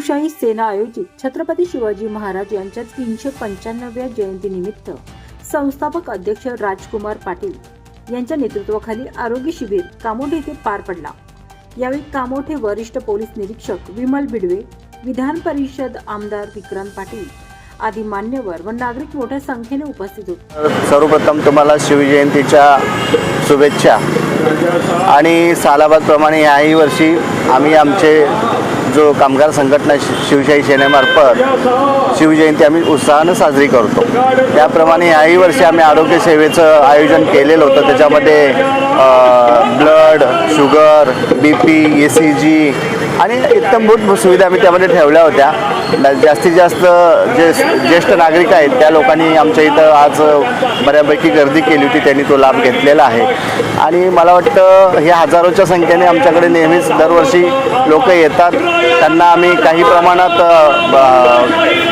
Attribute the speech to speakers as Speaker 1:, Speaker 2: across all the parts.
Speaker 1: शिवशाही सेना आयोजित छत्रपती शिवाजी महाराज यांच्या तीनशे पंच्याण्णव्या जयंतीनिमित्त संस्थापक अध्यक्ष राजकुमार पाटील यांच्या नेतृत्वाखाली आरोग्य शिबिर कामोठे येथे पार पडला. यावेळी कामोठे वरिष्ठ पोलीस निरीक्षक विमल भिडवे विधान परिषद आमदार विक्रांत पाटील आदी मान्यवर व नागरिक मोठ्या संख्येने उपस्थित होते.
Speaker 2: सर्वप्रथम तुम्हाला शिवजयंतीच्या शुभेच्छा. आणि सालाबादप्रमाणे याही वर्षी आम्ही आमचे जो कामगार संघटना शिवशाही सेनेमार्फत शिवजयंती आम्ही उत्साहानं साजरी करतो. त्याप्रमाणे याही वर्षी आम्ही आरोग्य सेवेचं आयोजन केलेलं होतं. त्याच्यामध्ये blood sugar B P E C G आणि इत्तमभूत सुविधा आम्ही त्यामध्ये ठेवल्या होत्या. जास्तीत जास्त जे ज्येष्ठ नागरिक आहेत त्या लोकांनी आमच्या इथं आज बऱ्यापैकी गर्दी केली होती. त्यांनी तो लाभ घेतलेला आहे. आणि मला वाटतं हे हजारोच्या संख्येने आमच्याकडे नेहमीच दरवर्षी लोक येतात. त्यांना आम्ही काही प्रमाणात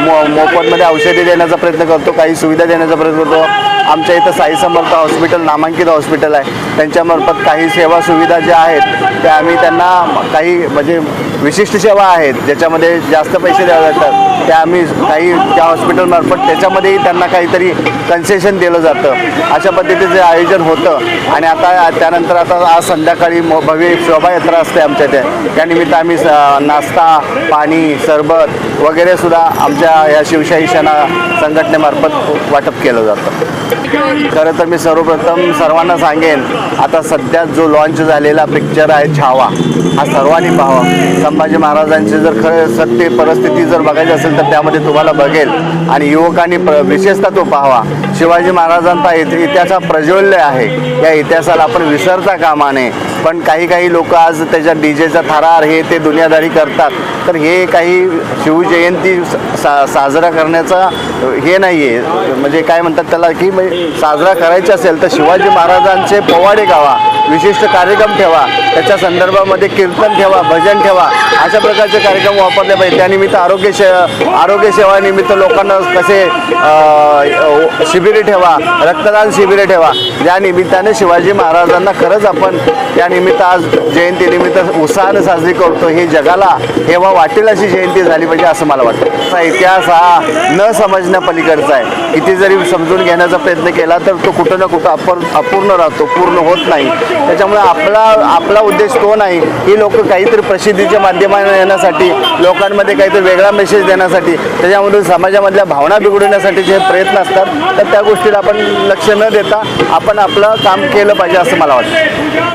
Speaker 2: मो मोफतमध्ये औषधी देण्याचा प्रयत्न करतो काही सुविधा देण्याचा प्रयत्न करतो. आमच्या इथं साई समर्थ हॉस्पिटल नामांकित हॉस्पिटल आहे. त्यांच्यामार्फत काही सेवा सुविधा ज्या आहेत त्या आम्ही त्यांना काही म्हणजे विशिष्ट सेवा आहेत ज्याच्यामध्ये जास्त पैसे द्यावे लागतात त्या आम्ही काही त्या हॉस्पिटलमार्फत त्याच्यामध्येही त्यांना काहीतरी कन्सेशन दिलं जातं. अशा पद्धतीचं आयोजन होतं. आणि आता त्यानंतर आता आज संध्याकाळी भव्य शोभायात्रा असते आमच्या इथे. त्यानिमित्त आम्ही स- नाश्ता पाणी सरबत वगैरे सुद्धा आमच्या या शिवशाही सेना संघटनेमार्फत वाटप केलं जातं. खरं तर मी सर्वप्रथम सर्वांना सांगेन आता सध्या जो लॉन्च झालेला पिक्चर आहे छावा हा सर्वांनी पाहावा. संभाजी महाराजांची जर खरं सत्य परिस्थिती जर बघायची असेल तर त्यामध्ये तुम्हाला बघेल. आणि युवकांनी प्र विशेषतः तो पाहावा. शिवाजी महाराजांचा इति इतिहास प्रज्वल्य आहे. या इतिहासाला आपण विसरता कामा नये पण काही काही लोक आज त्याच्या डी जेचा थरार हे ते दुनियादारी करतात. तर हे काही शिवजयंती सा साजरा करण्याचा हे नाही आहे म्हणजे काय म्हणतात त्याला की म्हणजे साजरा करायचा असेल तर शिवाजी महाराजांचे पोवाडे गावा विशिष्ट कार्यक्रम ठेवा त्याच्या संदर्भामध्ये कीर्तन ठेवा भजन ठेवा अशा प्रकारचे कार्यक्रम वापरले पाहिजे. त्यानिमित्त आरोग्य से आरोग्य सेवानिमित्त लोकांना कसे शिबिर शिबिरे ठेवा रक्तदान शिबिरे ठेवा. या निमित्ताने शिवाजी महाराजांना खरंच आपण त्यानिमित्त आज जयंतीनिमित्त उत्साहानं साजरी करतो. हे जगाला हेवा वाटेल अशी जयंती झाली पाहिजे असं मला वाटतं. असा इतिहास हा न समजण्या पलीकडचा आहे. किती जरी समजून घेण्याचा प्रयत्न केला तर तो कुठं ना कुठं अपूर्ण अपूर्ण राहतो पूर्ण होत नाही. त्याच्यामुळे आपला आपला उद्देश तो नाही. ही लोक काहीतरी प्रसिद्धीच्या माध्यमाने येण्यासाठी लोकांमध्ये काहीतरी वेगळा मेसेज देण्यासाठी त्याच्यामधून समाजामधल्या भावना बिघडवण्यासाठी जे प्रयत्न असतात तर त्या गोष्टीला आपण लक्ष न देता आपण आपलं काम केलं पाहिजे असं मला वाटतं.